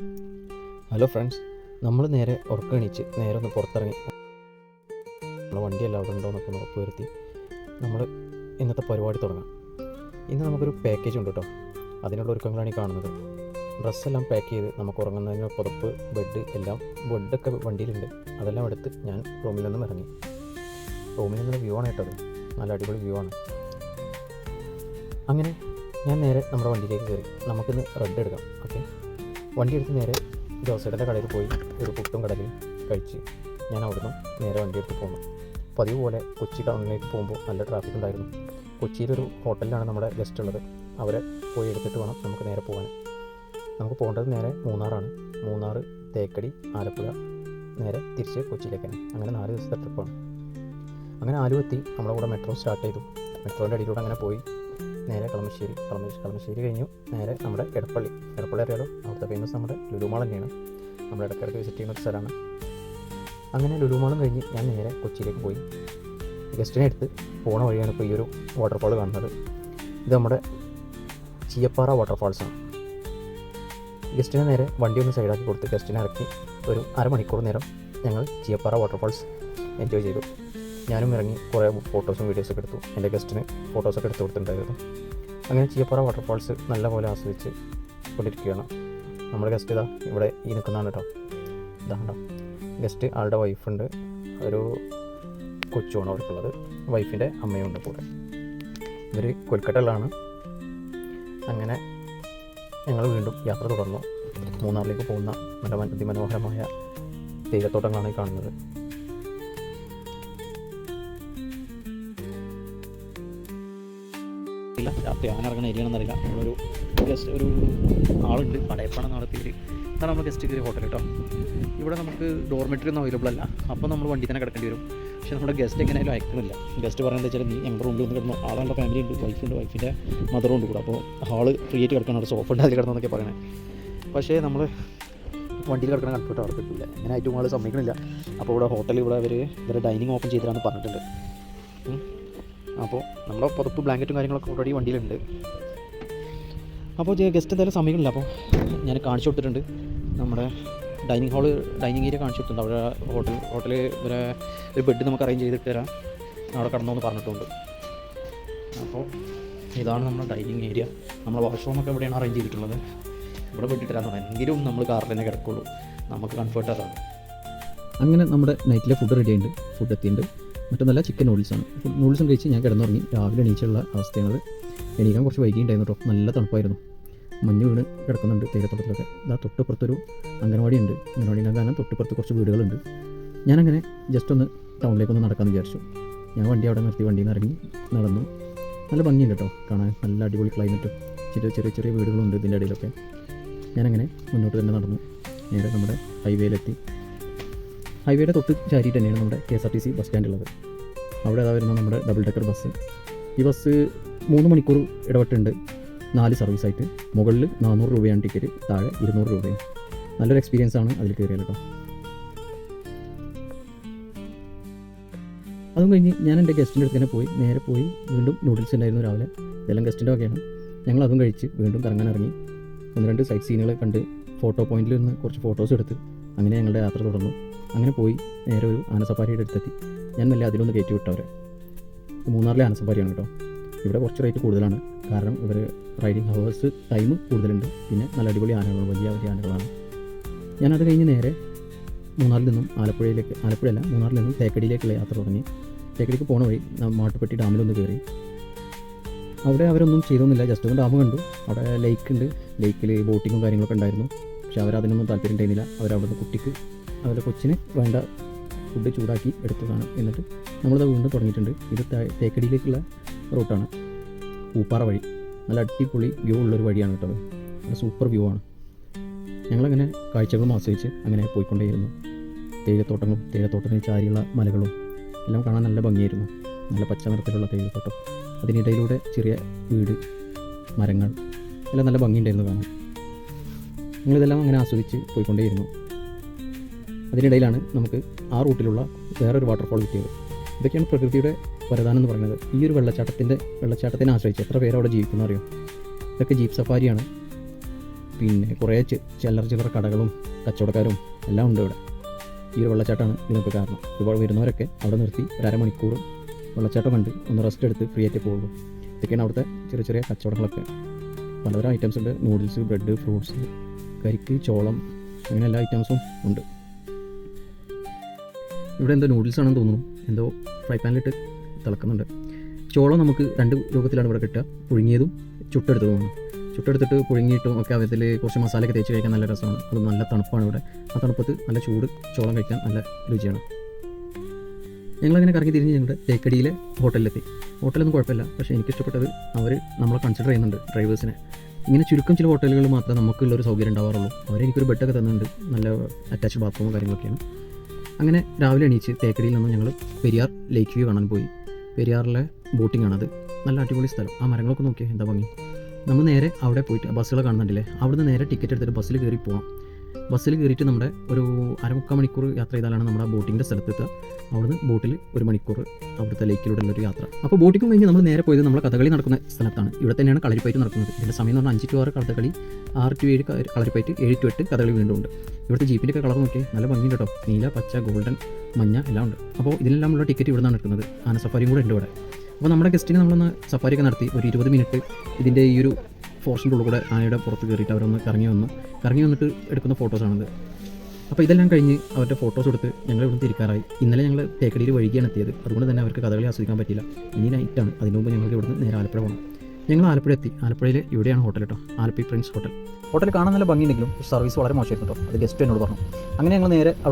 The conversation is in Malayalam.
ഹലോ ഫ്രണ്ട്സ് നമ്മൾ നേരെ ഉറക്കണിച്ച് നേരെ ഒന്ന് പുറത്തിറങ്ങി. നമ്മളെ വണ്ടിയെല്ലാം അവിടെ ഉണ്ടോ എന്നൊക്കെ ഒന്ന് ഉറപ്പുവരുത്തി നമ്മൾ ഇന്നത്തെ പരിപാടി തുടങ്ങാം. ഇന്ന് നമുക്കൊരു പാക്കേജ് ഉണ്ട് കേട്ടോ അതിനുള്ള ഒരുക്കങ്ങളാണ് ഈ കാണുന്നത്. ഡ്രസ്സെല്ലാം പാക്ക് ചെയ്ത് നമുക്ക് ഉറങ്ങുന്നതിന് പുറപ്പ് ബെഡ് എല്ലാം ബെഡൊക്കെ വണ്ടിയിലുണ്ട്. അതെല്ലാം എടുത്ത് ഞാൻ റൂമിൽ നിന്നും ഇറങ്ങി. റൂമിൽ നിന്നുള്ള വ്യൂ ആണ് കേട്ടത്. നല്ല അടിപൊളി വ്യൂ ആണ്. അങ്ങനെ ഞാൻ നേരെ നമ്മുടെ വണ്ടിയിലേക്ക് കയറി. നമുക്കിന്ന് റെഡ് എടുക്കാം. ഓക്കെ വണ്ടി എടുത്ത് നേരെ ജോസേട്ടന്റെ കടയിൽ പോയി ഒരു പുട്ടും കടലും കഴിച്ച് ഞാൻ അവിടുന്ന് നേരെ വണ്ടി എടുത്ത് പോന്നു. പതിവ് പോലെ കൊച്ചി ടൗണിലേക്ക് പോകുമ്പോൾ നല്ല ട്രാഫിക് ഉണ്ടായിരുന്നു. കൊച്ചിയിലൊരു ഹോട്ടലിലാണ് നമ്മുടെ ഗസ്റ്റ് ഉള്ളത്. അവരെ പോയി എടുത്തിട്ട് വേണം നമുക്ക് നേരെ പോകാൻ. നമുക്ക് പോകേണ്ടത് നേരെ മൂന്നാറാണ്. മൂന്നാർ തേക്കടി ആലപ്പുഴ. നേരെ തിരിച്ച് കൊച്ചിയിലേക്കാണ്. അങ്ങനെ നാല് ദിവസത്തെ ട്രിപ്പാണ് അങ്ങനെ ആലുവെത്തി നമ്മളെ കൂടെ മെട്രോ സ്റ്റാർട്ട് ചെയ്തു. മെട്രോന്റെ അടിയിലൂടെ അങ്ങനെ പോയി. നേരെ കളമശ്ശേരി കളമശ്ശേരി കളമശ്ശേരി കഴിഞ്ഞു. നേരെ നമ്മുടെ എടപ്പള്ളി. എടപ്പള്ളി അറിയാലോ? അവിടുത്തെ ഫേമസ് നമ്മുടെ ലുലുമാൾ തന്നെയാണ്. നമ്മൾ ഇടയ്ക്കിടയ്ക്ക് വിസിറ്റ് ചെയ്യുന്ന ഒരു സ്ഥലമാണ്. അങ്ങനെ ലുലുമാളും കഴിഞ്ഞ് ഞാൻ നേരെ കൊച്ചിയിലേക്ക് പോയി. ഗസ്റ്റിനെ എടുത്ത് പോണ വഴിയാണ് ഇപ്പോൾ ഈ ഒരു വാട്ടർഫാൾ കാണുന്നത്. ഇത് നമ്മുടെ ചീയപ്പാറ വാട്ടർഫാൾസാണ് ഗസ്റ്റിനെ നേരെ വണ്ടി ഒന്ന് സൈഡാക്കി കൊടുത്ത് ഗസ്റ്റിനെ ഇറക്കി ഒരു അരമണിക്കൂർ നേരം ഞങ്ങൾ ചീയപ്പാറ വാട്ടർഫാൾസ് എൻജോയ് ചെയ്തു. ഞാനും ഇറങ്ങി കുറേ ഫോട്ടോസും വീഡിയോസൊക്കെ എടുത്തു. എന്റെ ഗസ്റ്റിന് ഫോട്ടോസൊക്കെ എടുത്ത് കൊടുത്തിട്ടുണ്ടായിരുന്നു. അങ്ങനെ ചീയപ്പാറ വാട്ടർഫാൾസ് നല്ലപോലെ ആസ്വദിച്ച് കൊണ്ടിരിക്കുകയാണ്. നമ്മുടെ ഗസ്റ്റ് ഇതാ ഇവിടെ ഈ നിൽക്കുന്നതാണ് കേട്ടോ ഇതാ കേട്ടോ ഗസ്റ്റ് ആളുടെ വൈഫുണ്ട് ഒരു കൊച്ചുമാണ് അവർക്കുള്ളത്. വൈഫിന്റെ അമ്മയുണ്ട് കൂടെ. ഇവർ കൊൽക്കട്ടയിലാണ്. അങ്ങനെ ഞങ്ങൾ വീണ്ടും യാത്ര തുടർന്നു. മൂന്നാറിലേക്ക് പോകുന്ന നല്ല അതിമനോഹരമായ തേയിലത്തോട്ടങ്ങളാണ് കാണുന്നത്. ഇല്ല രാത്രി ആന ഇറങ്ങുന്ന ഏരിയയാണെന്ന് അറിയില്ല. നമ്മളൊരു ഗസ്റ്റ് ഒരു ആളുണ്ട്. പടയപ്പാണെന്നാണ് പേര്. അതാണ് നമ്മൾ ഗസ്റ്റ് കയറിയ ഹോട്ടൽ കേട്ടോ ഇവിടെ നമുക്ക് ഡോർമെറ്ററി ഒന്നും അവൈലബിൾ അല്ല. അപ്പോൾ നമ്മൾ വണ്ടി തന്നെ കിടക്കേണ്ടി വരും. പക്ഷേ നമ്മുടെ ഗസ്റ്റ് എങ്ങനെയായാലും അയക്കണില്ല ഗസ്റ്റ് പറയുന്നത് വെച്ചാൽ നീ എന്റെ റൂമിൽ ഒന്ന് കിടന്നു. ആളുടെ ഫാമിലി ഉണ്ട്. വൈഫുണ്ട് വൈഫിന്റെ മദറും ഉണ്ട് കൂടെ. അപ്പോൾ ഹാൾ ഫ്രീ ആയിട്ട് കിടക്കണം അവിടെ സോഫ ഉണ്ട് അതിൽ കിടന്നൊക്കെ പറയണേ. പക്ഷേ നമ്മൾ വണ്ടിയിൽ കിടക്കണ കൺഫർട്ട് അവർക്ക് കിട്ടില്ല അങ്ങനെ ആയിട്ടും ആൾ സമ്മതിക്കണില്ല. അപ്പോൾ ഇവിടെ ഹോട്ടലിൽ ഇവിടെ അവർ ഇവരെ ഡൈനിങ് ഓപ്പൺ ചെയ്തിട്ടാണ് പറഞ്ഞിട്ടുണ്ട്. അപ്പോൾ നമ്മുടെ പുറത്ത് ബ്ലാങ്കറ്റും കാര്യങ്ങളൊക്കെ ഓൾറെഡി വണ്ടിയിലുണ്ട്. അപ്പോൾ ഗസ്റ്റ് എന്തായാലും സമയമില്ല. അപ്പോൾ ഞാൻ കാണിച്ചു കൊടുത്തിട്ടുണ്ട്. നമ്മുടെ ഡൈനിങ് ഹാൾ ഡൈനിങ് ഏരിയ കാണിച്ചു കൊടുത്തിട്ടുണ്ട്. അവിടെ ഹോട്ടൽ ഹോട്ടലിൽ ഇവരെ ഒരു ബെഡ് നമുക്ക് അറേഞ്ച് ചെയ്തിട്ട് തരാം. അവിടെ കടന്നോന്ന് പറഞ്ഞിട്ടുണ്ട്. അപ്പോൾ ഇതാണ് നമ്മുടെ ഡൈനിങ് ഏരിയ നമ്മുടെ വാഷ്റൂമൊക്കെ എവിടെയാണ് അറേഞ്ച് ചെയ്തിട്ടുള്ളത്. ഇവിടെ ബെഡ് തരാൻ എങ്കിലും നമ്മൾ കാറിൽ തന്നെ കിടക്കുള്ളൂ. നമുക്ക് കംഫർട്ട് അതാണ് അങ്ങനെ നമ്മുടെ നൈറ്റിലെ ഫുഡ് റെഡി ഉണ്ട് ഫുഡ് എത്തിയിട്ടുണ്ട്. മറ്റൊന്നല്ല ചിക്കൻ നൂഡിൽസാണ് നൂഡിൽസും കഴിച്ച് ഞാൻ കിടന്നുറങ്ങി. രാവിലെ എണീച്ചുള്ള അവസ്ഥയാണത്. എണീക്കാൻ കുറച്ച് വൈകിയുണ്ടായിരുന്നു കേട്ടോ നല്ല തണുപ്പായിരുന്നു. മഞ്ഞ് വീണ് കിടക്കുന്നുണ്ട് തേയിലത്തോട്ടത്തിലൊക്കെ. ഇതാ തൊട്ടുപുറത്തൊരു അംഗനവാടി ഉണ്ട്. അംഗനവാടി കാരണം തൊട്ടുപുറത്ത് കുറച്ച് വീടുകളുണ്ട്. ഞാനങ്ങനെ ജസ്റ്റ് ഒന്ന് ടൗണിലേക്കൊന്ന് നടക്കാമെന്ന് വിചാരിച്ചു. ഞാൻ വണ്ടി അവിടെ നിർത്തി വണ്ടിയിൽ നിന്ന് ഇറങ്ങി നടന്നു. നല്ല ഭംഗിയുണ്ട് കേട്ടോ കാണാൻ നല്ല അടിപൊളി ക്ലൈമറ്റും ചെറിയ ചെറിയ ചെറിയ വീടുകളുണ്ട് ഇതിന്റെ ഇടയിലൊക്കെ. ഞാനങ്ങനെ മുന്നോട്ട് തന്നെ നടന്നു. നേരെ നമ്മുടെ ഹൈവേയിലെത്തി ഹൈവേയുടെ തൊട്ട് ചാരിയിട്ട് തന്നെയാണ് നമ്മുടെ K S R T C bus stand ഉള്ളത്. അവിടെ അതാ വരുന്ന നമ്മുടെ ഡബിൾ ഡെക്കർ ബസ് ഈ ബസ് മൂന്ന് മണിക്കൂർ ഇടപെട്ടുണ്ട് നാല് സർവീസായിട്ട് മുകളിൽ നാനൂറ് രൂപയാണ് ടിക്കറ്റ് താഴെ ഇരുന്നൂറ് രൂപയാണ്. നല്ലൊരു എക്സ്പീരിയൻസ് ആണ് അതിൽ കയറിയത് കേട്ടോ അതും കഴിഞ്ഞ് ഞാൻ എന്റെ ഗസ്റ്റിന്റെ അടുത്ത് തന്നെ പോയി. നേരെ പോയി വീണ്ടും നൂഡിൽസ് ഉണ്ടായിരുന്നു രാവിലെ. ഇതെല്ലാം ഗസ്റ്റിന്റെ വകയാണ്. ഞങ്ങൾ അതും കഴിച്ച് വീണ്ടും കറങ്ങാൻ ഇറങ്ങി. ഒന്ന് രണ്ട് സൈറ്റ് സീനുകൾ കണ്ട് ഫോട്ടോ പോയിന്റിൽ നിന്ന് കുറച്ച് ഫോട്ടോസ് എടുത്ത് അങ്ങനെ ഞങ്ങളുടെ യാത്ര തുടർന്നു. അങ്ങനെ പോയി നേരെ ഒരു ആനസഫാരിയുടെ അടുത്തെത്തി. ഞാൻ മെല്ലെ അതിലൊന്ന് കയറ്റി ഇത് മൂന്നാറിലെ ആനസഫാരിയാണ് കേട്ടോ. ഇവിടെ കുറച്ച് റേറ്റ് കൂടുതലാണ്. കാരണം ഇവർ റൈഡിങ് ഹവേഴ്സ് ടൈം കൂടുതലുണ്ട്. പിന്നെ നല്ല അടിപൊളി ആനകൾ വലിയ വലിയ ആനകളാണ്. ഞാനത് കഴിഞ്ഞ് നേരെ മൂന്നാറിൽ നിന്നും ആലപ്പുഴയിലേക്ക് ആലപ്പുഴയല്ല മൂന്നാറിൽ നിന്നും തേക്കടിയിലേക്കുള്ള യാത്ര തുടങ്ങി. തേക്കടിക്ക് പോണ വഴി മാട്ടുപ്പെട്ടി ഡാമിലൊന്ന് കയറി. അവിടെ അവരൊന്നും ചെയ്തൊന്നുമില്ല. ജസ്റ്റ് ഒന്ന് ഡാം കണ്ടു. അവിടെ ലേക്ക് ഉണ്ട്. ലേക്കിൽ ബോട്ടിങ്ങും കാര്യങ്ങളൊക്കെ ഉണ്ടായിരുന്നു. പക്ഷെ അവരതിനൊന്നും താല്പര്യം ഉണ്ടായിരുന്നില്ല അവരവിടുന്ന് കുട്ടിക്ക് അവരുടെ കൊച്ചിന് വേണ്ട ഫുഡ് ചൂടാക്കി എടുത്തതാണ് എന്നിട്ട് നമ്മളിത് വീണ്ടും തുടങ്ങിയിട്ടുണ്ട്. ഇത് തേക്കടിയിലേക്കുള്ള റൂട്ടാണ്. പൂപ്പാറ വഴി. നല്ല അടിപൊളി വ്യൂ ഉള്ളൊരു വഴിയാണ് കേട്ടോ നല്ല സൂപ്പർ വ്യൂ ആണ്. ഞങ്ങളങ്ങനെ കാഴ്ചകളും ആസ്വദിച്ച് അങ്ങനെ പോയിക്കൊണ്ടേയിരുന്നു. തേയിലത്തോട്ടങ്ങളും തേയിലത്തോട്ടത്തിന് ചാരിയുള്ള മലകളും എല്ലാം കാണാൻ നല്ല ഭംഗിയായിരുന്നു. നല്ല പച്ച നിറത്തിലുള്ള തേയിലത്തോട്ടം. അതിനിടയിലൂടെ ചെറിയ വീട് മരങ്ങൾ എല്ലാം നല്ല ഭംഗിയുണ്ടായിരുന്നു കാണാൻ. ഞങ്ങളിതെല്ലാം അങ്ങനെ ആസ്വദിച്ച് പോയിക്കൊണ്ടേയിരുന്നു. അതിനിടയിലാണ് നമുക്ക് ആ റൂട്ടിലുള്ള വേറൊരു വാട്ടർഫോൾ കിട്ടിയത്. ഇതൊക്കെയാണ് പ്രകൃതിയുടെ വരദാനം എന്ന് പറയുന്നത്. ഈ ഒരു വെള്ളച്ചാട്ടത്തിന്റെ വെള്ളച്ചാട്ടത്തിനെ ആശ്രയിച്ച് എത്ര പേര് അവിടെ ജീവിക്കുന്നു അറിയോ? ഇതൊക്കെ ജീപ്പ് സഫാരിയാണ്. പിന്നെ കുറേ ചില്ലറ ചില്ലറ കടകളും കച്ചവടക്കാരും എല്ലാം ഉണ്ട് ഇവിടെ. ഈ ഒരു വെള്ളച്ചാട്ടമാണ് ഇതിനൊക്കെ കാരണം. ഇപ്പോൾ വരുന്നവരൊക്കെ അവിടെ നിർത്തി ഒരു അരമണിക്കൂർ വെള്ളച്ചാട്ടം കണ്ട് ഒന്ന് റെസ്റ്റ് എടുത്ത് ഫ്രീ ആയിട്ട് പോകുള്ളൂ ഇതൊക്കെയാണ് അവിടുത്തെ ചെറിയ ചെറിയ കച്ചവടങ്ങളൊക്കെ. പലതരം ഐറ്റംസ് ഉണ്ട്. നൂഡിൽസ് ബ്രെഡ് ഫ്രൂട്ട്സ് കരിക്ക് ചോളം അങ്ങനെ എല്ലാ ഐറ്റംസും ഉണ്ട്. ഇവിടെ എന്തോ നൂഡിൽസ് ആണെന്ന് തോന്നുന്നു. എന്തോ ഫ്രൈ പാനിലിട്ട് തിളക്കുന്നുണ്ട്. ചോളം നമുക്ക് രണ്ട് രൂപത്തിലാണ് ഇവിടെ കിട്ടുക. പുഴുങ്ങിയതും ചുട്ടെടുത്തതുമാണ്. ചുട്ടെടുത്തിട്ട് പുഴുങ്ങിയിട്ടും ഒക്കെ അതിൽ കുറച്ച് മസാലയൊക്കെ തേച്ച് കഴിക്കാൻ നല്ല രസമാണ്. അത് നല്ല തണുപ്പാണ് ഇവിടെ. ആ തണുപ്പത്ത് നല്ല ചൂട് ചോളം കഴിക്കാൻ നല്ല രുചിയാണ്. ഞങ്ങളങ്ങനെ കറങ്ങി തിരിഞ്ഞ് ഞങ്ങളുടെ തേക്കടിയിലെ ഹോട്ടലിലെത്തി ഹോട്ടലൊന്നും കുഴപ്പമില്ല. പക്ഷേ എനിക്കിഷ്ടപ്പെട്ടത് അവർ നമ്മളെ കൺസിഡർ ചെയ്യുന്നുണ്ട് ഡ്രൈവേഴ്സിനെ ഇങ്ങനെ ചുരുക്കം ചില ഹോട്ടലുകൾ മാത്രമേ നമുക്കുള്ളൊരു സൗകര്യം ഉണ്ടാവാറുള്ളൂ. അവരെനിക്കൊരു ബെഡൊക്കെ തന്നിട്ടുണ്ട്. നല്ല അറ്റാച്ച് ബാത്റൂമും കാര്യങ്ങളൊക്കെയാണ്. അങ്ങനെ രാവിലെ എണീച്ച് തേക്കടിയിൽ നിന്ന് ഞങ്ങൾ പെരിയാർ ലേക്ക് വ്യൂ കാണാൻ പോയി. പെരിയാറിലെ ബോട്ടിംഗ് ആണത്. നല്ല അടിപൊളി സ്ഥലം. ആ മരങ്ങളൊക്കെ നോക്കിയാൽ എന്താ ഭംഗി. നമ്മൾ നേരെ അവിടെ പോയിട്ട് ബസ്സുകൾ കാണുന്നുണ്ടല്ലേ? അവിടുന്ന് നേരെ ടിക്കറ്റ് എടുത്തിട്ട് ബസ്സിൽ കയറി പോകാം ബസ്സിൽ കയറിയിട്ട് നമ്മുടെ ഒരു അരമുക്കാൽ മണിക്കൂർ യാത്ര ചെയ്താലാണ് നമ്മുടെ ബോട്ടിങ്ങിന്റെ സ്ഥലത്തെത്തുക. അവിടുന്ന് ബോട്ടിൽ ഒരു മണിക്കൂർ അവിടുത്തെ ലേക്കിലൂടെ ഒരു യാത്ര. അപ്പോൾ ബോട്ടിംഗ് കഴിഞ്ഞ് നമ്മൾ നേരെ പോയത് നമ്മൾ കഥകളി നടക്കുന്ന സ്ഥലത്താണ്. ഇവിടെ തന്നെയാണ് കളരിപ്പയറ്റ് നടക്കുന്നത്. ഇതിന്റെ സമയം എന്ന് പറഞ്ഞാൽ അഞ്ച് ടു ആറ് കഥകളി ആറ് ടു ഏഴ് കളരിപ്പയറ്റ് ഏഴ് ടു എട്ട് കഥകളി വീണ്ടും ഉണ്ട് ഇവിടുത്തെ ജീപ്പിന്റെ ഒക്കെ കളർ നോക്കി നല്ല ഭംഗിയുണ്ട് കേട്ടോ. നീല പച്ച ഗോൾഡൻ മഞ്ഞ എല്ലാം ഉണ്ട്. അപ്പോൾ ഇതിലെല്ലാമുള്ള ടിക്കറ്റ് ഇവിടെ നിന്നാണ് ആന സഫാരിയും കൂടെ ഉണ്ട് ഇവിടെ. അപ്പോൾ നമ്മുടെ ഗസ്റ്റിന് നമ്മളൊന്ന് സഫാരിയൊക്കെ നടത്തി ഒരു ഇരുപത് മിനിറ്റ് ഇതിന്റെ ഈ ഒരു ഫോറസ്റ്റിന്റെ ഉള്ളിൽ കൂടെ ആനയുടെ പുറത്ത് കയറിയിട്ട് അവരൊന്ന് കറങ്ങി വന്ന് കറങ്ങി വന്നിട്ട് എടുക്കുന്ന ഫോട്ടോസാണിത് അപ്പോൾ ഇതെല്ലാം കഴിഞ്ഞ് അവരുടെ ഫോട്ടോസ് എടുത്ത് ഞങ്ങൾ ഇവിടുന്ന് തിരിക്കാറായി. ഇന്നലെ ഞങ്ങൾ തേക്കടിയിൽ വൈകിയാണ് എത്തിയത്. അതുകൊണ്ട് തന്നെ അവർക്ക് കഥകളി ആസ്വദിക്കാൻ പറ്റില്ല ഇനി നൈറ്റാണ് അതിന് മുമ്പ് ഞങ്ങൾക്ക് ഇവിടുന്ന് നേരെ ആലപ്പുഴ പോകണം. ഞങ്ങൾ ആലപ്പുഴ എത്തി. ആലപ്പുഴയിൽ ഇവിടെയാണ് ഹോട്ടൽ കേട്ടോ. ആലപ്പി പ്രിൻസ് ഹോട്ടൽ ഹോട്ടൽ കാണാൻ നല്ല ഭംഗിയുണ്ടെങ്കിലും സർവീസ് വളരെ മോശമായിരുന്നു കേട്ടോ. അത് ഗസ്റ്റ് എന്നോട് പറഞ്ഞു. അങ്ങനെ ഞങ്ങൾ നേരെ